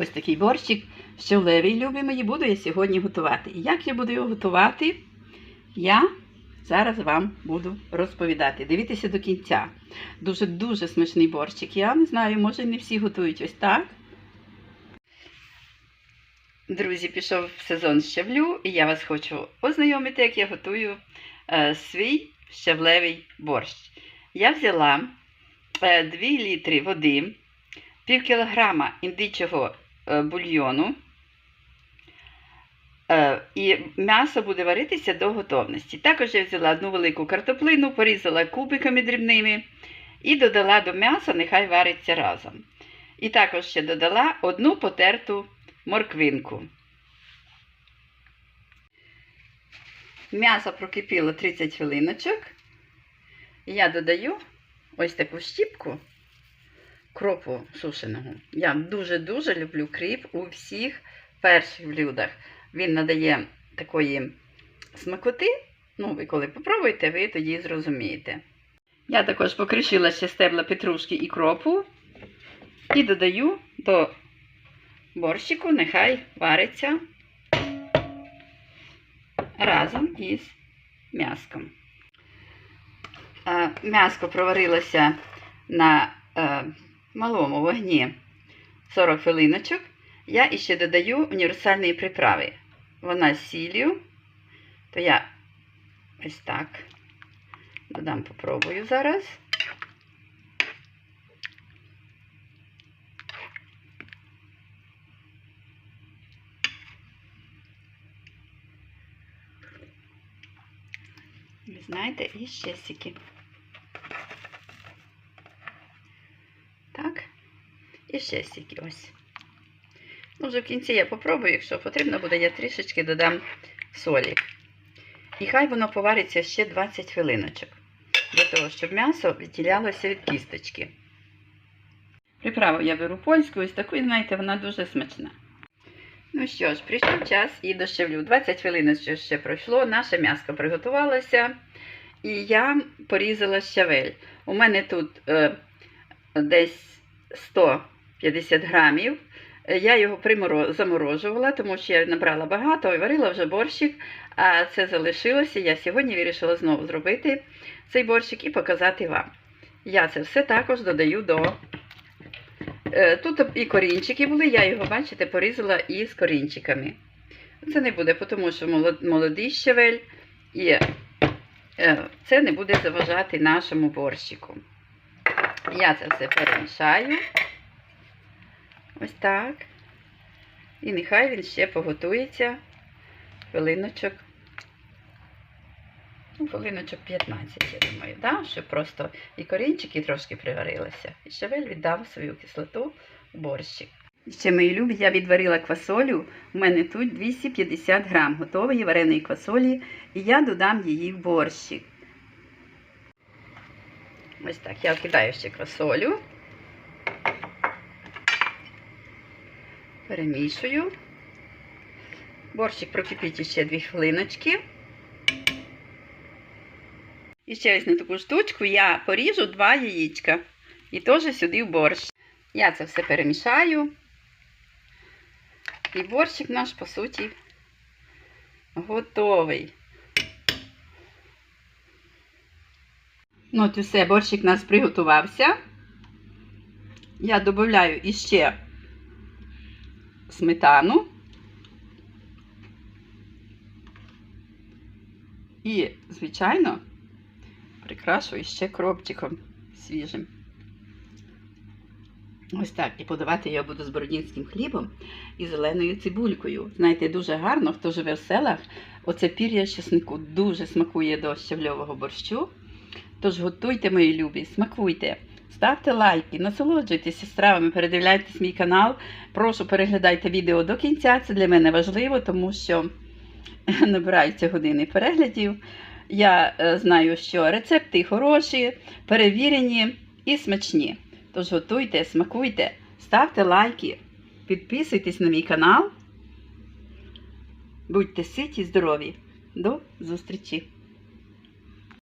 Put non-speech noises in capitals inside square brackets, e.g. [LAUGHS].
Ось такий борщик щавлевий, любі мої, буду я сьогодні готувати. І як я буду його готувати, я зараз вам буду розповідати. Дивіться до кінця. Дуже-дуже смачний борщик. Я не знаю, може не всі готують ось так. Друзі, пішов сезон щавлю, і я вас хочу ознайомити, як я готую е, свій щавлевий борщ. Я взяла е, 2 літри води, пів кілограма індичого бульйону. Е, І м'ясо буде варитися до готовності. Також я взяла одну велику картоплину, порізала кубиками дрібними і додала до м'яса, нехай вариться разом. І також ще додала одну потерту морквинку. М'ясо прокипіло 30 хвилиночок. Я додаю ось таку щіпку кропу сушеного. Я дуже-дуже люблю кріп у всіх перших блюдах. Він надає такої смакоти. Ну, ви коли попробуєте, ви тоді зрозумієте. Я також покришила ще стебла петрушки і кропу. І додаю до борщику, нехай вариться разом із м'яском. М'яско проварилося на е, малому вогні 40 хвилиночок. Я іще додаю універсальні приправи. Вона з сіллю, то я ось так додам, попробую зараз. Ви знаєте, і ще сіки. Так. І ще сіки ось. Ну, в кінці я попробую, якщо потрібно буде, я трішечки додам солі. І хай воно повариться ще 20 хвилиночок. Для того, щоб м'ясо відділялося від кісточки. Приправу я беру польську, ось таку, знаєте, вона дуже смачна. Ну що ж, прийшов час і дощавлю. 20 хвилин ще пройшло, наше м'ясо приготувалося. І я порізала щавель. У мене тут е, десь 150 грамів. Е, Я його заморожувала, тому що я набрала багато і варила вже борщик, а це залишилося. Я сьогодні вирішила знову зробити цей борщик і показати вам. Я це все також додаю до. Е, Тут і корінчики були, я його, бачите, порізала із корінчиками. Це не буде, тому що молодий щавель, і е, це не буде заважати нашому борщику. Я це все перемішаю. Ось так. І нехай він ще поготується хвилиночок. Ну, хвилиночок 15, я думаю, да? щоб просто і корінчики трошки приварилися. І щавель віддав свою кислоту в борщик. Ще мої любі, я відварила квасолю. У мене тут 250 грам готової вареної квасолі, і я додам її в борщик. Ось так, я кидаю ще квасолю. Перемішую. Борщик прокипіть ще 2 хвилиночки. І ще ось на таку штучку я поріжу два яєчка. І теж сюди в борщ. Я це все перемішаю. І борщик наш, по суті, готовий. Ну, от і все, борщик у нас приготувався. Я додаю іще сметану. І, звичайно, прикрашую ще кропчиком свіжим. Ось так. І подавати я буду з бородінським хлібом і зеленою цибулькою. Знаєте, дуже гарно, хто живе в селах, оце пір'я чеснику дуже смакує до щавльового борщу. Тож готуйте, мої любі, смакуйте. Ставте лайки, насолоджуйтеся стравами, передивляйтесь мій канал. Прошу переглядайте відео до кінця. Це для мене важливо, тому що [LAUGHS] набираються години переглядів. Я е, знаю, що рецепти хороші, перевірені і смачні. Тож готуйте, смакуйте, ставте лайки, підписуйтесь на мій канал. Будьте ситі, здорові. До зустрічі!